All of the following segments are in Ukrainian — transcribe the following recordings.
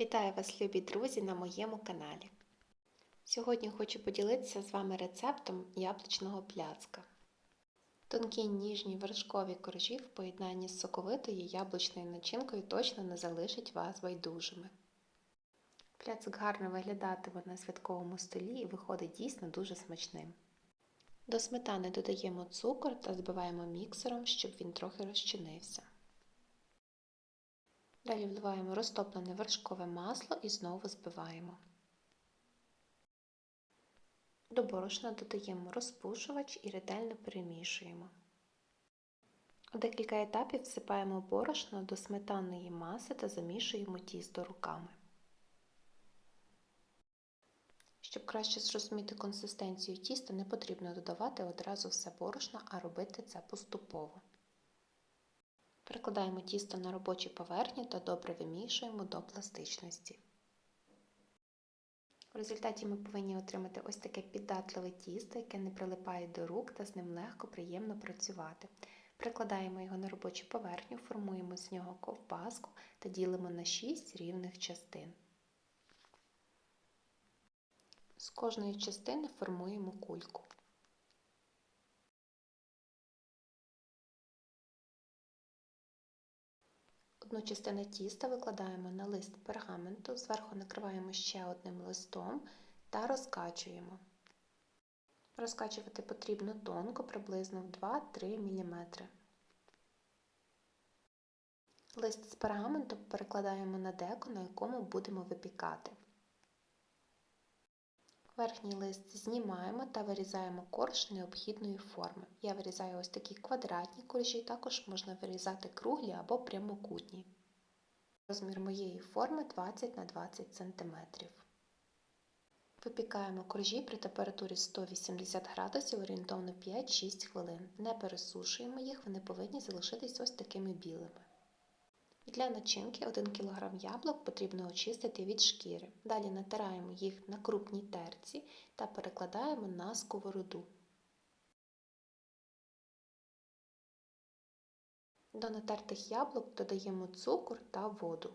Вітаю вас, любі друзі, на моєму каналі. Сьогодні хочу поділитися з вами рецептом яблучного пляцка. Тонкі ніжні вершкові коржі в поєднанні з соковитою яблучною начинкою точно не залишать вас байдужими. Пляцик гарно виглядатиме на святковому столі і виходить дійсно дуже смачним. До сметани додаємо цукор та збиваємо міксером, щоб він трохи розчинився. Далі вливаємо розтоплене вершкове масло і знову збиваємо. До борошна додаємо розпушувач і ретельно перемішуємо. У декілька етапів всипаємо борошно до сметанної маси та замішуємо тісто руками. Щоб краще зрозуміти консистенцію тіста, не потрібно додавати одразу все борошно, а робити це поступово. Перекладаємо тісто на робочу поверхню та добре вимішуємо до пластичності. В результаті ми повинні отримати ось таке піддатливе тісто, яке не прилипає до рук та з ним легко, приємно працювати. Прикладаємо його на робочу поверхню, формуємо з нього ковбаску та ділимо на 6 рівних частин. З кожної частини формуємо кульку. Одну частину тіста викладаємо на лист пергаменту, зверху накриваємо ще одним листом та розкачуємо. Розкачувати потрібно тонко, приблизно в 2-3 мм. Лист з пергаменту перекладаємо на деко, на якому будемо випікати. Верхній лист знімаємо та вирізаємо корж необхідної форми. Я вирізаю ось такі квадратні коржі, також можна вирізати круглі або прямокутні. Розмір моєї форми 20 на 20 см. Випікаємо коржі при температурі 180 градусів орієнтовно 5-6 хвилин. Не пересушуємо їх, вони повинні залишитись ось такими білими. Для начинки 1 кг яблук потрібно очистити від шкіри. Далі натираємо їх на крупній терці та перекладаємо на сковороду. До натертих яблук додаємо цукор та воду.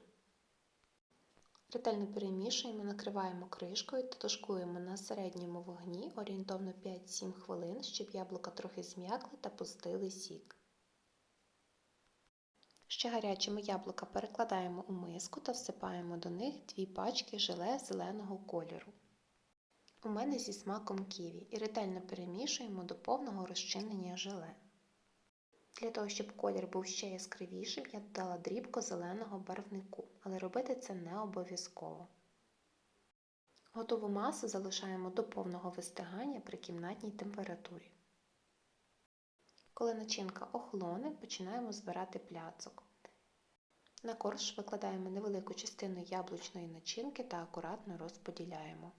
Ретельно перемішуємо, накриваємо кришкою та тушкуємо на середньому вогні орієнтовно 5-7 хвилин, щоб яблука трохи зм'якли та пустили сік. Ще гарячими яблука перекладаємо у миску та всипаємо до них дві пачки желе зеленого кольору. У мене зі смаком ківі і ретельно перемішуємо до повного розчинення желе. Для того, щоб колір був ще яскравішим, я додала дрібко зеленого барвнику, але робити це не обов'язково. Готову масу залишаємо до повного вистигання при кімнатній температурі. Коли начинка охолоне, починаємо збирати пляцок. На корж викладаємо невелику частину яблучної начинки та акуратно розподіляємо.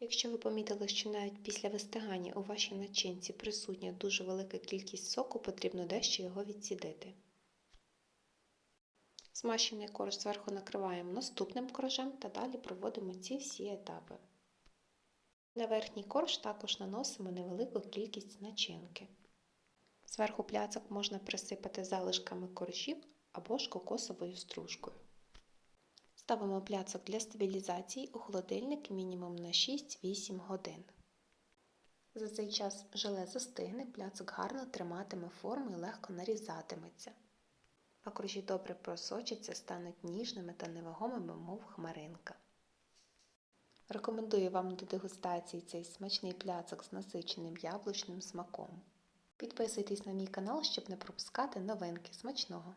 Якщо ви помітили, що навіть після вистигання у вашій начинці присутня дуже велика кількість соку, потрібно дещо його відсідити. Змащений корж зверху накриваємо наступним коржем та далі проводимо ці всі етапи. На верхній корж також наносимо невелику кількість начинки. Зверху пляцок можна присипати залишками коржів або ж кокосовою стружкою. Ставимо пляцок для стабілізації у холодильник мінімум на 6-8 годин. За цей час желе застигне, пляцок гарно триматиме форму і легко нарізатиметься. А коржі добре просочаться, стануть ніжними та невагомими, мов хмаринка. Рекомендую вам до дегустації цей смачний пляцок з насиченим яблучним смаком. Підписуйтесь на мій канал, щоб не пропускати новинки смачного!